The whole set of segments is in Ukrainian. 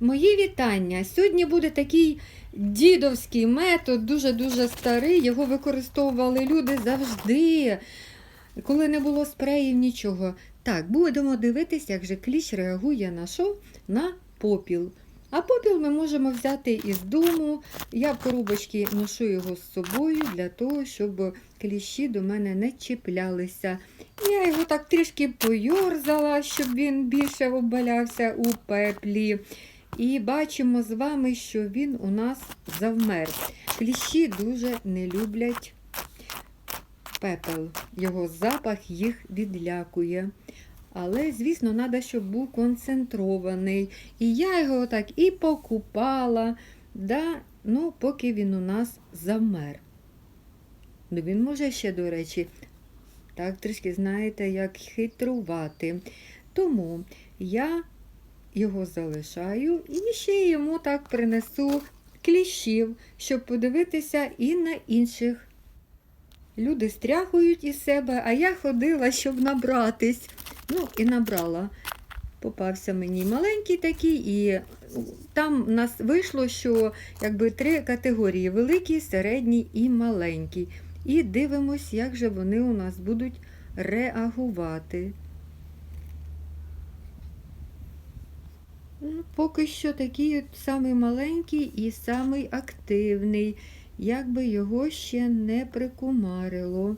Мої вітання. Сьогодні буде такий дідовський метод, дуже-дуже старий. Його використовували люди завжди, коли не було спреїв, нічого. Так, будемо дивитися, як же кліщ реагує на що? На попіл. А попіл ми можемо взяти із дому. Я в коробочці ношу його з собою для того, щоб кліщі до мене не чіплялися. Я його так трішки пойорзала, щоб він більше обвалявся у пеплі. І бачимо з вами, що він у нас завмер. Кліщі дуже не люблять пепел. Його запах їх відлякує. Але, звісно, треба, щоб був концентрований. І я його так і покупала, да? ну, поки він у нас завмер. Ну, він може ще, до речі, так трішки знаєте, як хитрувати. Тому я його залишаю і ще йому так принесу кліщів, щоб подивитися і на інших. Люди стряхують із себе, а я ходила, щоб набратись. Ну, і набрала. Попався мені маленький такий, і там в нас вийшло, що якби три категорії: великий, середній і маленький. І дивимось, як же вони у нас будуть реагувати. Поки що такий от самий маленький і самий активний, якби його ще не прикумарило.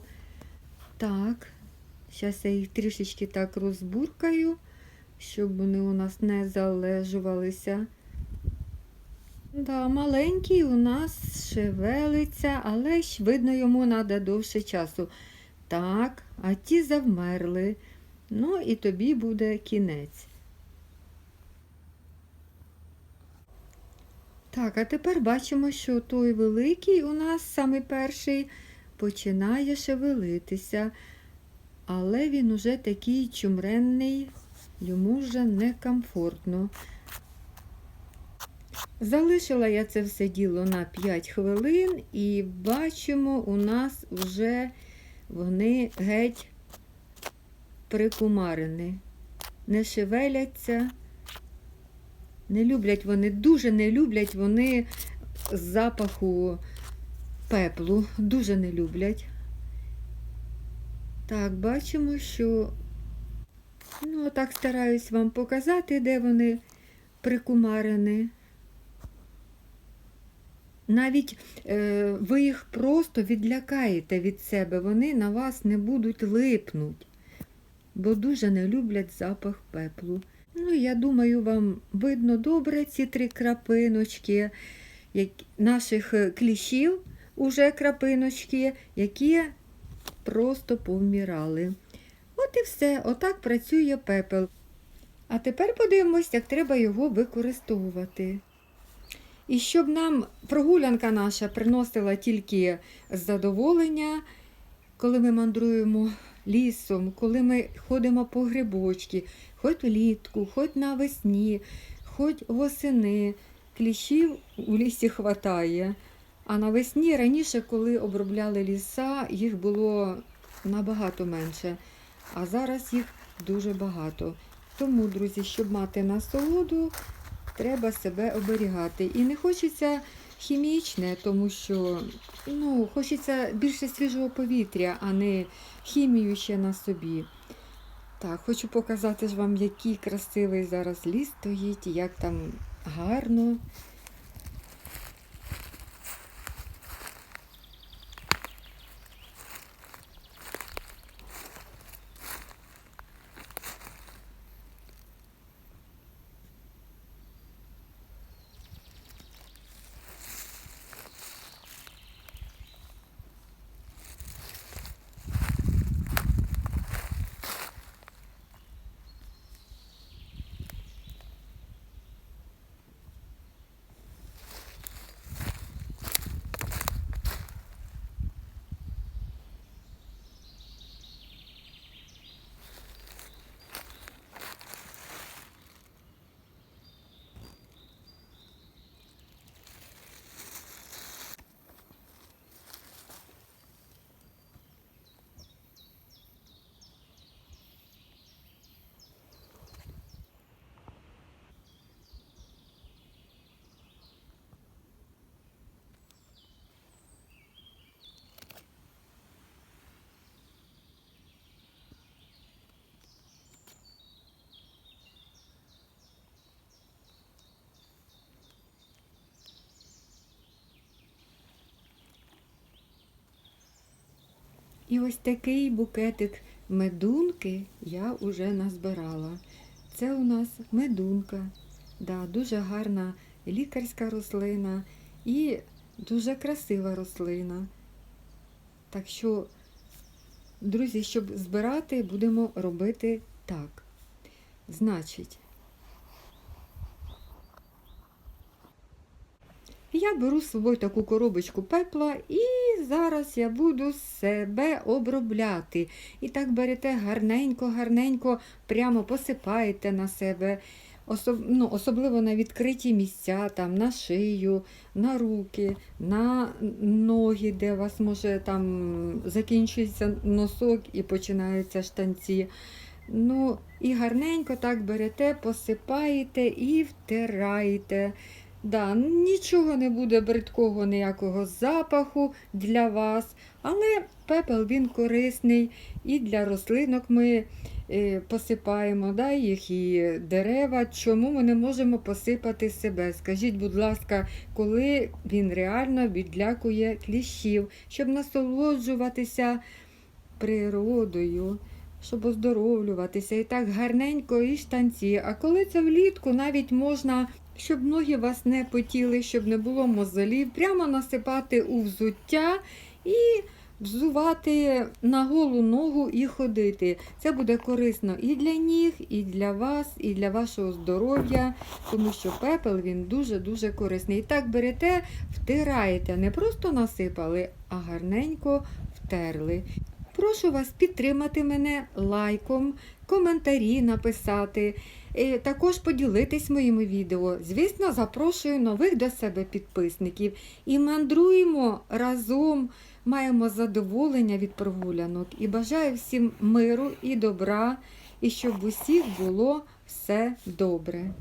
Так, зараз я їх трішечки так розбуркаю, щоб вони у нас не залежувалися. Да, маленький у нас шевелиться, але ж видно, йому треба довше часу. Так, а ті завмерли. Ну і тобі буде кінець. Так, а тепер бачимо, що той великий у нас самий перший починає шевелитися, але він уже такий чумренний, йому вже некомфортно. Залишила я це все діло на 5 хвилин і бачимо, у нас вже вони геть прикумарені, не шевеляться. Не люблять вони, дуже не люблять вони запаху пеплу, дуже не люблять. Так, бачимо, що, ну, так стараюсь вам показати, де вони прикумарені. Навіть е, ви їх просто відлякаєте від себе, вони на вас не будуть липнуть, бо дуже не люблять запах пеплу. Ну, я думаю, вам видно добре ці три крапиночки як, наших е, кліщів, уже крапиночки, які просто повмірали. От і все, отак працює пепел. А тепер подивимось, як треба його використовувати. І щоб нам прогулянка наша приносила тільки задоволення, коли ми мандруємо лісом, коли ми ходимо по грибочки, хоч влітку, хоч навесні, хоч восени. Кліщів у лісі хватає. А навесні раніше, коли обробляли ліса, їх було набагато менше. А зараз їх дуже багато. Тому, друзі, щоб мати насолоду, треба себе оберігати. І не хочеться хімічне, тому що ну, хочеться більше свіжого повітря, а не хімію ще на собі. Так, хочу показати ж вам, який красивий зараз ліс стоїть, як там гарно. І ось такий букетик медунки я вже назбирала. Це у нас медунка. Да, дуже гарна лікарська рослина і дуже красива рослина. Так що, друзі, щоб збирати, будемо робити так. Значить, я беру з собою таку коробочку пепла і зараз я буду себе обробляти. І так берете гарненько-гарненько, прямо посипаєте на себе. Особ... Ну, особливо на відкриті місця, там, на шию, на руки, на ноги, де у вас може там закінчується носок і починаються штанці. Ну, і гарненько так берете, посипаєте і втираєте. Да, нічого не буде бридкого, ніякого запаху для вас, але пепел він корисний і для рослинок ми е, посипаємо да, їх і дерева. Чому ми не можемо посипати себе? Скажіть, будь ласка, коли він реально відлякує кліщів, щоб насолоджуватися природою, щоб оздоровлюватися і так гарненько і штанці. А коли це влітку, навіть можна, щоб ноги вас не потіли, щоб не було мозолів, прямо насипати у взуття і взувати на голу ногу і ходити. Це буде корисно і для ніг, і для вас, і для вашого здоров'я, тому що пепел він дуже-дуже корисний. І так берете, втираєте, не просто насипали, а гарненько втерли. Прошу вас підтримати мене лайком, коментарі написати, також поділитись моїми відео. Звісно, запрошую нових до себе підписників і мандруємо разом, маємо задоволення від прогулянок і бажаю всім миру і добра, і щоб усіх було все добре.